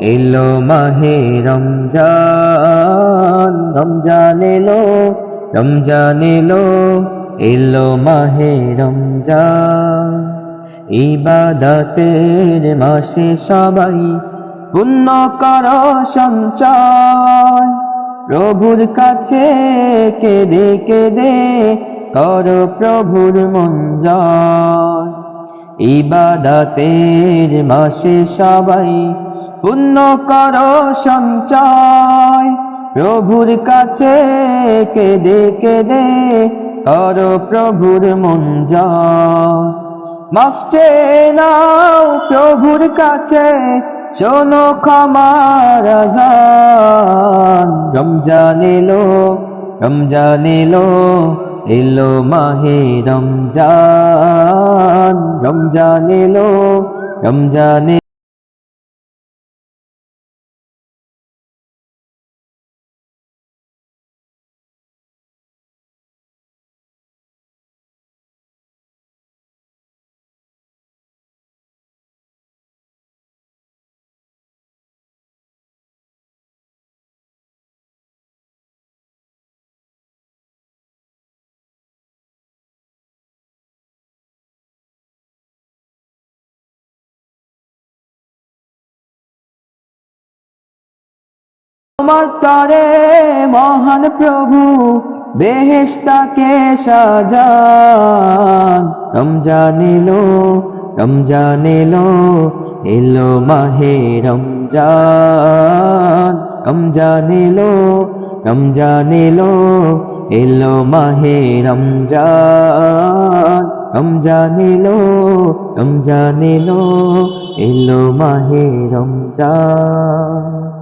এলো মাহে রমজান রমজান এলো রমজান এলো এলো মাহে রমজান। ইবাদতের মাসে সবাই পুণ্য কর সঞ্চয়। প্রভুর কাছে কেঁদে কেঁদে কর প্রভুর জয় ইবাদতের মাসে সবাই পুণ্য কর সঞ্চয়। প্রভুর কাছে কেঁদে কেঁদে কর প্রভুর মন মাফ নাও প্রভুর কাছে, শোনো ক্ষমার রমজান এলো রমজান এলো এলো মাহে রমজান। রমজান এলো, রমজান তোমার তরে মহান প্রভু বেহেস্তাকে সাজান। রমজান এলো রমজান এলো এলো মাহে রমজান। রমজান এলো রমজান এলো এলো মাহে রমজান। রমজান এলো রমজান এলো এলো মাহে রমজান।